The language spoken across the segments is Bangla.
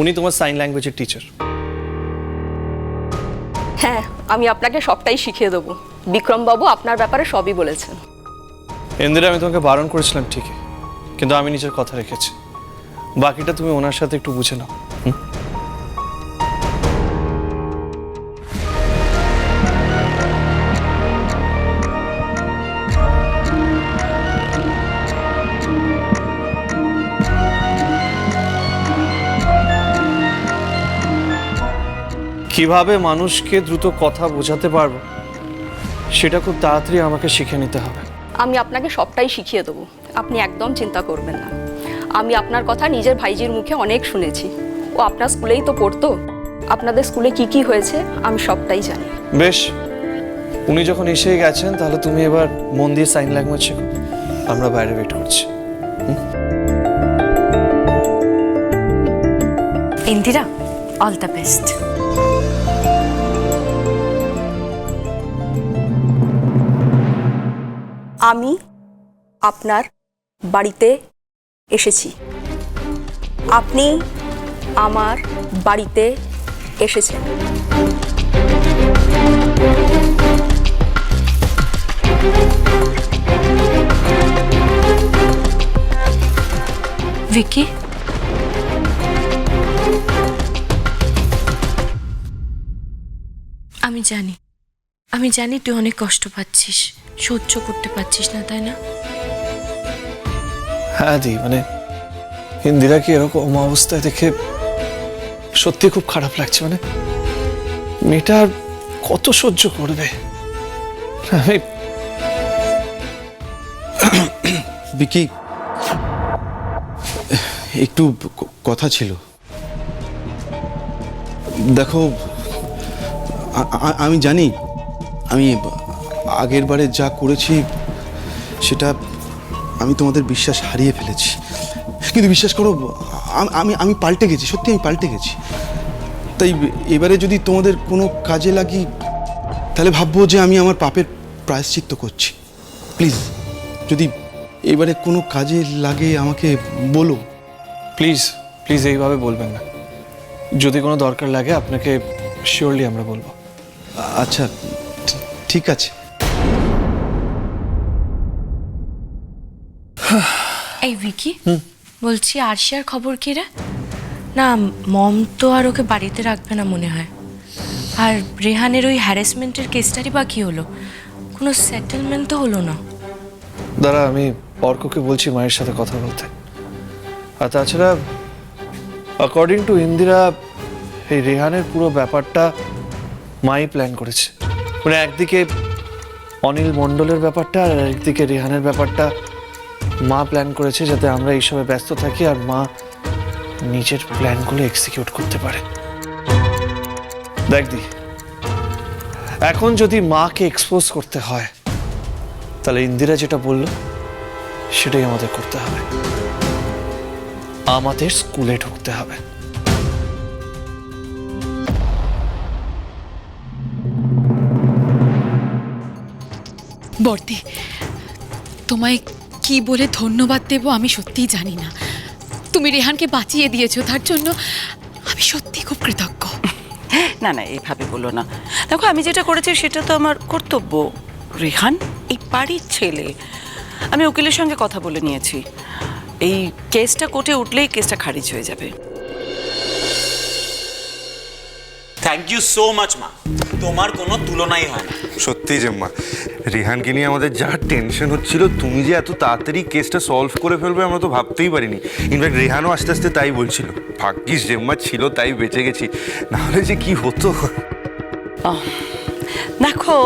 উনি তোমার সাইন ল্যাঙ্গুয়েজের টিচার হ্যাঁ আমি আপনাকে সবটাই শিখিয়ে দেবো। বিক্রমবাবু আপনার ব্যাপারে সবই বলেছেন। ইন্দিরা আমি তোমাকে বারণ করেছিলাম ঠিকই কিন্তু আমি নিজের কথা রেখেছি। বাকিটা তুমি ওনার সাথে একটু বুঝে নাও। কীভাবে মানুষকে দ্রুত কথা বোঝাতে পারব? সেটা খুব তাড়াতাড়ি আমাকে শিখে নিতে হবে। আমি আপনাকে সবটাই শিখিয়ে দেবো। আপনি একদম চিন্তা করবেন না। আমি আপনার কথা নিজের ভাইজির মুখে অনেক শুনেছি। ও আপনার স্কুলেই তো পড়তো। আপনাদের স্কুলে কি কি হয়েছে আমি সবটাই জানি। বেশ উনি যখন এসেই গেছেন তাহলে তুমি এবার মন দিয়ে সাইন ল্যাঙ্গুয়েজ শেখো। আমরা বাইরে ওয়েট করছি। ইন্দিরা অল দ্য বেস্ট আমি আপনার বাড়িতে এসেছি। আপনি আমার বাড়িতে এসেছেন। ভিকি? আমি জানি। আমি জানি তুই অনেক কষ্ট পাচ্ছিস সহ্য করতে পারছিস না তাই না? হ্যাঁ দি মানে ইন্দিরাকে এরকম অবস্থায় দেখে সত্যি খুব খারাপ লাগছে? মানে মেয়েটা কত সহ্য করবে? আমি বিকি একটু কথা ছিল। দেখো আমি জানি আমি আগের বারে যা করেছি সেটা আমি তোমাদের বিশ্বাস হারিয়ে ফেলেছি। কিন্তু বিশ্বাস করো আমি আমি পাল্টে গেছি সত্যি আমি পাল্টে গেছি। তাই এবারে যদি তোমাদের কোনো কাজে লাগি তাহলে ভাববো যে আমি আমার পাপের প্রায়শ্চিত্ত করছি। প্লিজ যদি এবারে কোনো কাজে লাগে আমাকে বলো। প্লিজ প্লিজ এইভাবে বলবেন না। যদি কোনো দরকার লাগে আপনাকে শিওরলি আমরা বলব। আচ্ছা ঠিক আছে। এই ভিকি বলছি আরশিয়ার খবর কি রে? না মম তো আর ওকে বাড়িতে রাখবে না মনে হয়। আর রেহানের ওই হ্যারাসমেন্টের কেসটারই বা কি হলো? কোনো সেটেলমেন্ট তো হলো না। দাঁড়া আমি অর্ককে বলছি মায়ের সাথে কথা বলতে। আর তাছাড়া অ্যাকর্ডিং টু ইন্দিরা এই রেহানের পুরো ব্যাপারটা মাই প্ল্যান করেছে। মানে একদিকে অনিল মণ্ডলের ব্যাপারটা আর একদিকে রেহানের ব্যাপারটা মা প্ল্যান করেছে যাতে আমরা এইসবে ব্যস্ত থাকি আর মা নিজের প্ল্যানগুলো এক্সিকিউট করতে পারে। দেখ দি, এখন যদি মাকে এক্সপোজ করতে হয়, তাহলে ইন্দিরা যেটা বলল, সেটাই আমাদের করতে হবে। আমাদের স্কুলে ঢুকতে হবে। বর্দি তোমায় কি বলে ধন্যবাদ দেব আমি সত্যিই জানি না। তুমি রেহানকে বাঁচিয়ে দিয়েছ তার জন্য আমি সত্যি খুব কৃতজ্ঞ। না না এইভাবে বলো না। দেখো আমি যেটা করেছি সেটা তো আমার কর্তব্য। রেহান এই বাড়ির ছেলে। আমি উকিলের সঙ্গে কথা বলে নিয়েছি। এই কেসটা কোর্টে উঠলেই কেসটা খারিজ হয়ে যাবে। থ্যাংক ইউ সো মাচ মা। তোমার কোনো তুলনাই হয় না। সত্যি জেম্মা। রিহানকে নিয়ে আমাদের যা টেনশন হচ্ছিল, তুমি যে এত তাড়াতাড়ি কেসটা সলভ করে ফেলবে, আমরা তো ভাবতেই পারিনি। ইনফ্যাক্ট রেহানও আস্তে আস্তে তাই বলছিল। ভাগ্যিস জেম্মা ছিল, তাই বেঁচে গেছি। নাহলে যে কি হতো? দেখো,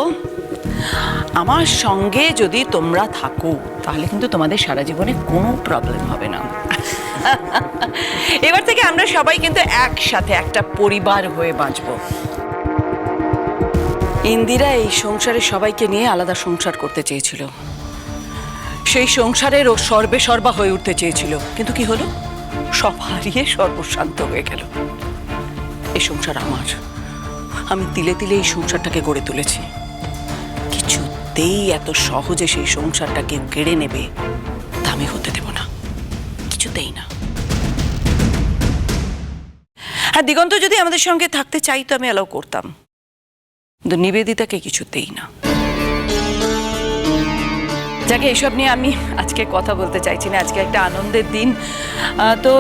আমার সঙ্গে যদি তোমরা থাকো, তাহলে কিন্তু তোমাদের সারা জীবনে কোনো প্রবলেম হবে না। এবার থেকে আমরা সবাই কিন্তু একসাথে একটা পরিবার হয়ে বাঁচবো। ইন্দিরা এই সংসারে সবাইকে নিয়ে আলাদা সংসার করতে চেয়েছিল। সেই সংসারের ও সর্বে সর্বা হয়ে উঠতে চেয়েছিল। কিন্তু কি হলো? সব হারিয়ে সর্বশান্ত হয়ে গেল। এই সংসার আমার। আমি তিলে তিলে এই সংসারটাকে গড়ে তুলেছি। কিছুতেই এত সহজে সেই সংসারটাকে কেড়ে নেবে তা আমি হতে দেব না। কিছুতেই না। হ্যাঁ দিগন্ত যদি আমাদের সঙ্গে থাকতে চাইতো আমি অ্যালাউ করতাম। কিন্তু নিবেদিতাকে কিছুতেই না। যাকে এসব নিয়ে আমি আজকে কথা বলতে চাইছি না আজকে একটা আনন্দের দিন। তো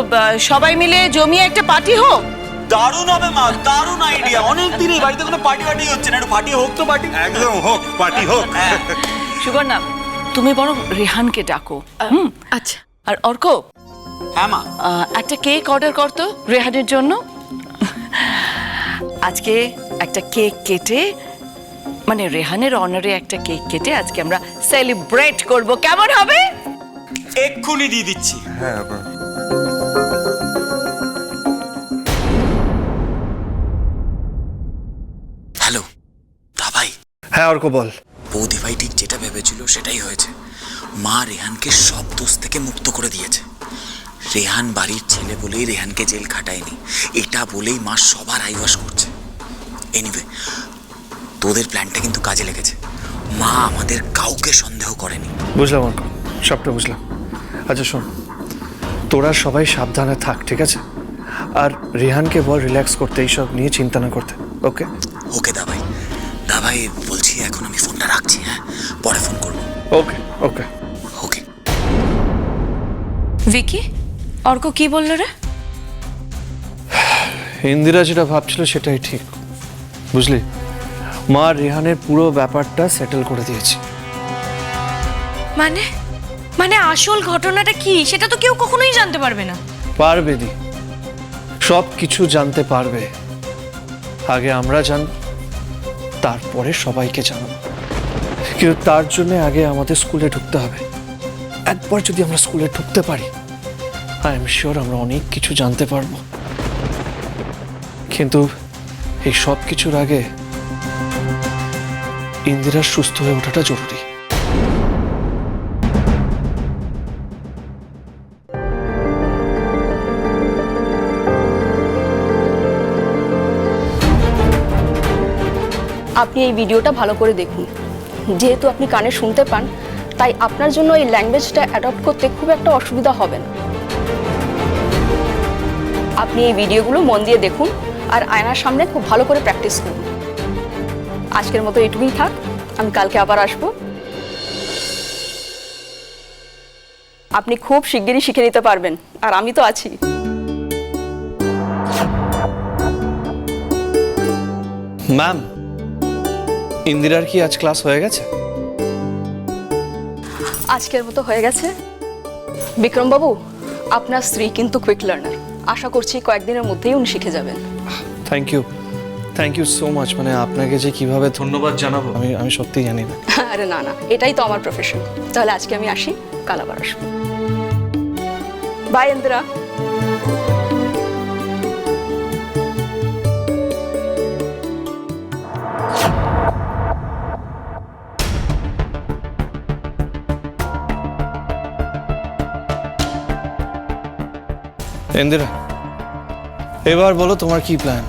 সবাই মিলে জমিয়ে একটা পার্টি হোক। দারুণ হবে মা দারুণ আইডিয়া অনেক দিন এই বাড়িতে কোনো পার্টি পার্টি হচ্ছে না একটু পার্টি হোক তো পার্টি একদম হোক পার্টি হোক। সুবর্ণা তুমি বরং রেহানকে ডাকো হুম? আচ্ছা। আর অর্ক হ্যাঁ মা। আহ, একটা কেক অর্ডার করতো রেহানের জন্য। আজকে একটা কেক কেটে মানে রেহানের অনারে একটা কেক কেটে আজকে আমরা সেলিব্রেট করব। কেমন হবে? এক্ষুনি দিয়ে দিচ্ছি। হ্যাঁ হ্যালো দাবাই হ্যাঁ অর্ক বল। বৌদি ভাই ঠিক যেটা ভেবেছিল সেটাই হয়েছে। মা রেহানকে সব দোষ থেকে মুক্ত করে দিয়েছে। রেহান বাড়ির ছেলে বলেই রেহানকে জেল খাটায়নি। এটা বলেই মা সবার আইওয়াস করছে। এনিওয়ে তোদের প্ল্যানটা কিন্তু কাজে লেগেছে। মা আমাদের কাউকে সন্দেহ করেনি। বুঝলাম অর্ক সবটা বুঝলাম। আচ্ছা শোন। তোরা সবাই সাবধানে থাক ঠিক আছে? আর রিহানকে বল রিল্যাক্স করতে এইসব নিয়ে চিন্তা না করতে ওকে? ওকে দাবাই দাবাই বলছি এখন আমি ফোনটা রাখছি হ্যাঁ? পরে ফোন করব। ওকে ওকে। ওকে। ভিকি অর্ক কি বলল রে? ইন্দিরা যেটা ভাবছিল সেটাই ঠিক। বুঝলি? মা রেহানের পুরো ব্যাপারটা সেটেল করে দিয়েছি। মানে? মানে আসল ঘটনাটা কি? সেটা তো কেউ কখনোই জানতে পারবে না। পারবে দি। সব কিছু জানতে পারবে। আগে আমরা জান তারপরে সবাইকে জানাব। কিন্তু তার জন্য আগে আমাদের স্কুলে ঢুকতে হবে। একবার যদি আমরা স্কুলে ঢুকতে পারি আই এম শিওর আমরা অনেক কিছু জানতে পারব। কিন্তু এই সব কিছুর আগে ইন্দিরার সুস্থ হয়ে ওঠাটা জরুরি। আপনি এই ভিডিওটা ভালো করে দেখুন। যেহেতু আপনি কানে শুনতে পান, তাই আপনার জন্য এই ল্যাঙ্গুয়েজটা অ্যাডপ্ট করতে খুব একটা অসুবিধা হবে না। আপনি এই ভিডিওগুলো মন দিয়ে দেখুন। আর আয়নার সামনে খুব ভালো করে প্র্যাকটিস করুন আজকের মতো এটুকুই থাক আমি কালকে আবার আসব। আপনি খুব শিগগিরই শিখে নিতে পারবেন আর আমি তো আছি। ম্যাম ইন্দিরার কি আজ ক্লাস হয়ে গেছে? আজকের মতো হয়ে গেছে। বিক্রমবাবু আপনার স্ত্রী কিন্তু কুইক লার্নার আশা করছি কয়েকদিনের মধ্যেই উনি শিখে যাবেন। Thank you thank you so much মানে আপনাকে যে কীভাবে ধন্যবাদ জানাব। আমি আমি সত্যিই জানি না। আরে না না এটাই তো আমার প্রফেশন তাহলে আজকে আমি আসি কাল আবার আসব। বাই ইন্দিরা। ইন্দিরা এবার বলো তোমার কি প্ল্যান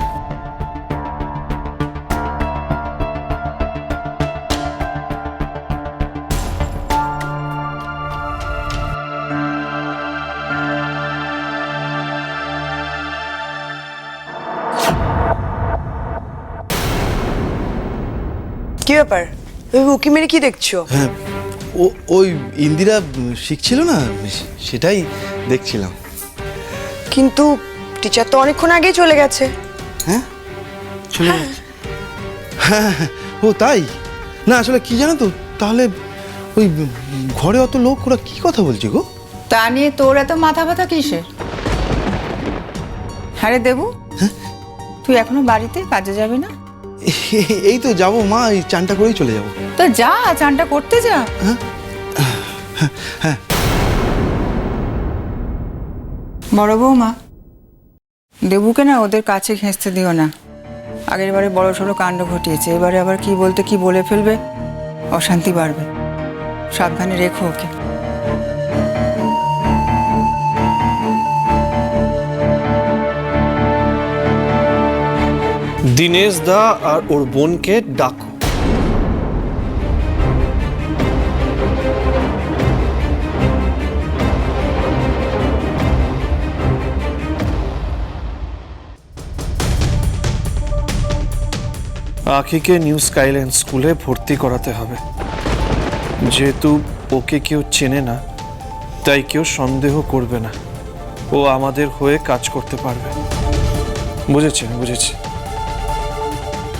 কি ব্যাপার? ওই উকি মেরে কি দেখছ? হ্যাঁ ও ওই ইন্দিরা শিখছিল না? সেটাই দেখছিলাম। কিন্তু টিচার তো অনেকক্ষণ আগেই চলে গেছে। হ্যাঁ? চলে গেছে। হ্যাঁ হ্যাঁ, ও তাই? না আসলে কি জানো তো? তাহলে ওই ঘরে অত লোক ওরা কি কথা বলছে গো? তা নিয়ে তোর এত মাথা ব্যথা কিসের? হ্যাঁ রে দেবু তুই এখনও বাড়িতে? কাজে যাবি না? এই তো যাব মা এই চানটা করেই চলে যাব। তো যা চানটা করতে যা। হ্যাঁ? বড় বৌমা দেবুকে না ওদের কাছে ঘেঁচতে দিও না। আগের বারে বড় সড়ো কাণ্ড ঘটিয়েছে এবারে আবার কি বলতে কি বলে ফেলবে? অশান্তি বাড়বে। সাবধানে রেখো ওকে। দিনেশ দা আর ওর বোনকে ডাকো। আখিকে নিউ স্কাইল্যান্ড স্কুলে ভর্তি করাতে হবে। যেহেতু ওকে কেউ চেনে না, তাই কেউ সন্দেহ করবে না। ও আমাদের হয়ে কাজ করতে পারবে। বুঝেছি বুঝেছি।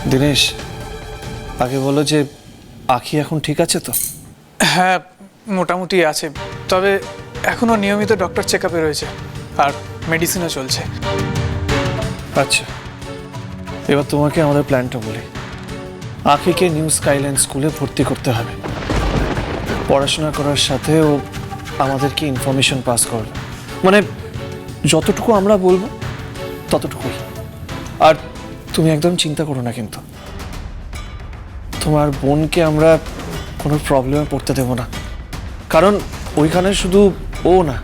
দিনেশ আগে বলো যে আখি এখন ঠিক আছে তো? হ্যাঁ মোটামুটি আছে। তবে এখনও নিয়মিত ডক্টর চেক আপে রয়েছে আর মেডিসিনও চলছে। আচ্ছা এবার তোমাকে আমাদের প্ল্যানটা বলি। আখিকে নিউ স্কাইল্যান্ড স্কুলে ভর্তি করতে হবে। পড়াশোনা করার সাথে ও আমাদেরকে ইনফরমেশন পাস করবে। মানে যতটুকু আমরা বলব ততটুকুই। আর তুমি একদম চিন্তা করো না কিন্তু। তোমার বোনকে আমরা কোনো প্রবলেমে পড়তে দেবো না। কারণ ওইখানে শুধু ও না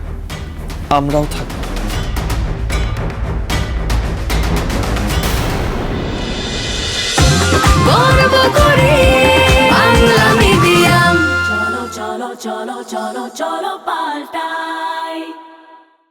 আমরাও থাকব। চলো চলো চলো চলো চলো পাল্টাই